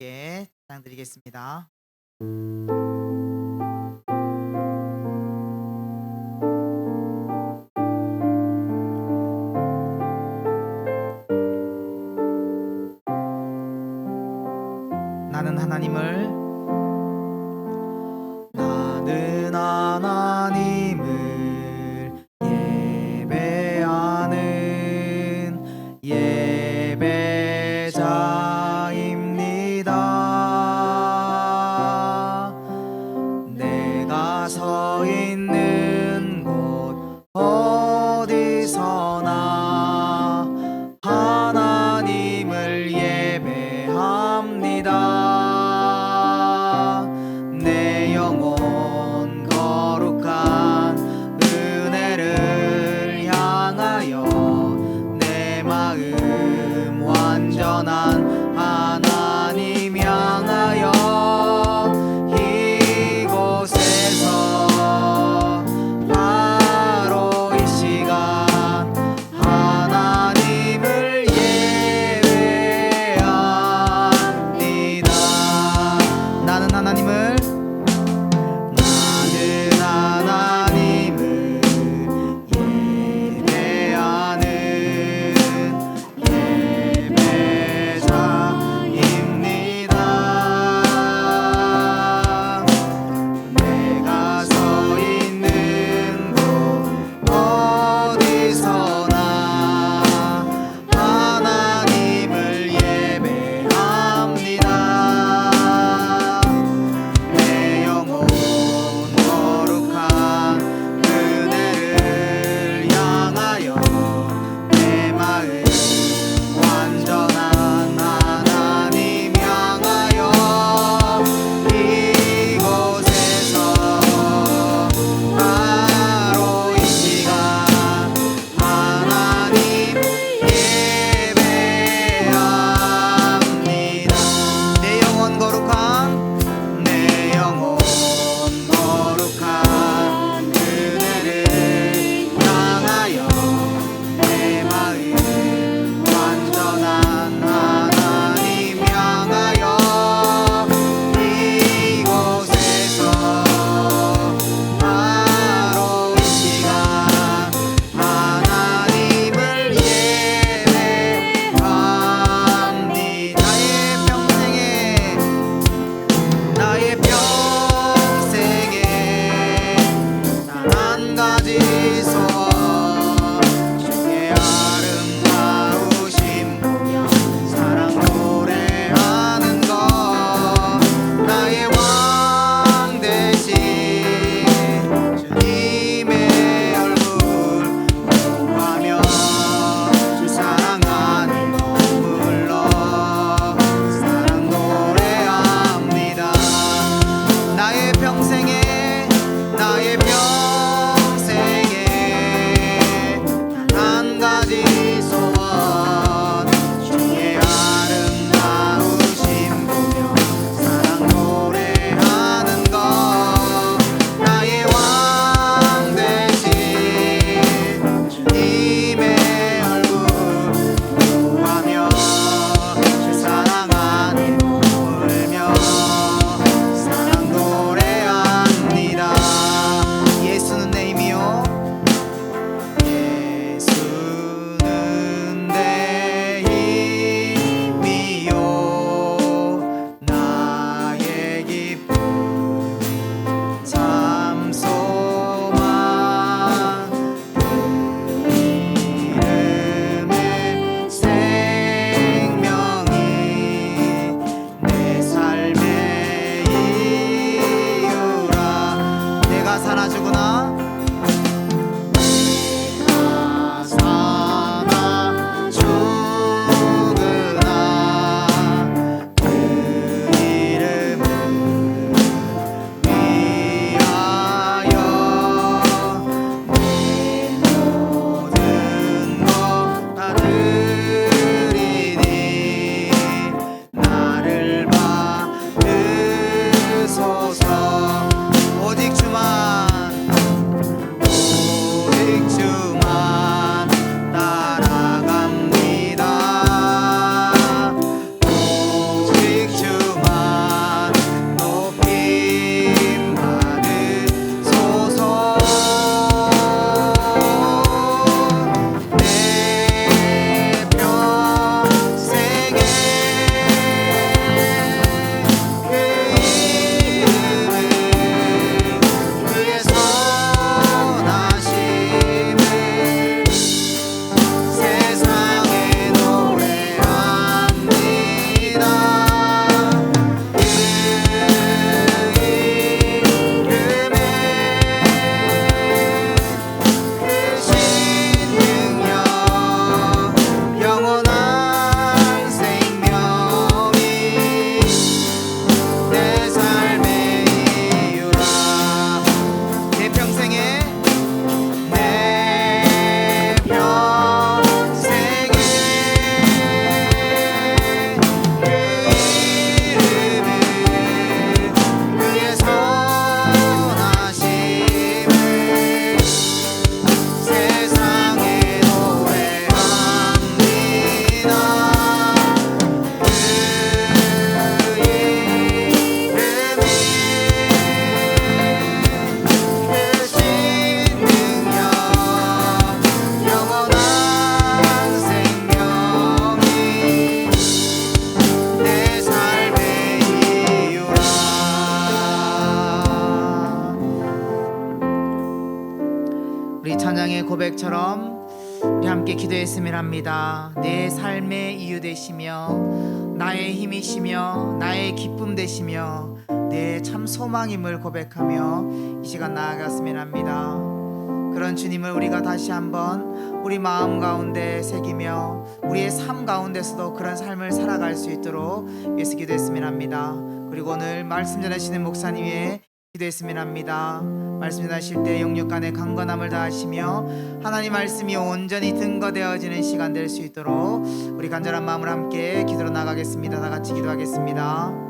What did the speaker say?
함께 부탁드리겠습니다. 나는 하나님을 よ 고백처럼 우리 함께 기도했으면 합니다. 내 삶의 이유 되시며 나의 힘이시며 나의 기쁨 되시며 내 참 소망임을 고백하며 이 시간 나아갔으면 합니다. 그런 주님을 우리가 다시 한번 우리 마음 가운데 새기며 우리의 삶 가운데서도 그런 삶을 살아갈 수 있도록 위해서 기도했으면 합니다. 그리고 오늘 말씀 전하시는 목사님 위해 기도했으면 합니다. 말씀 전하실 때 영육 간의 강건함을 다하시며 하나님 말씀이 온전히 등거되어지는 시간 될 수 있도록 우리 간절한 마음을 함께 기도로 나가겠습니다. 다 같이 기도하겠습니다.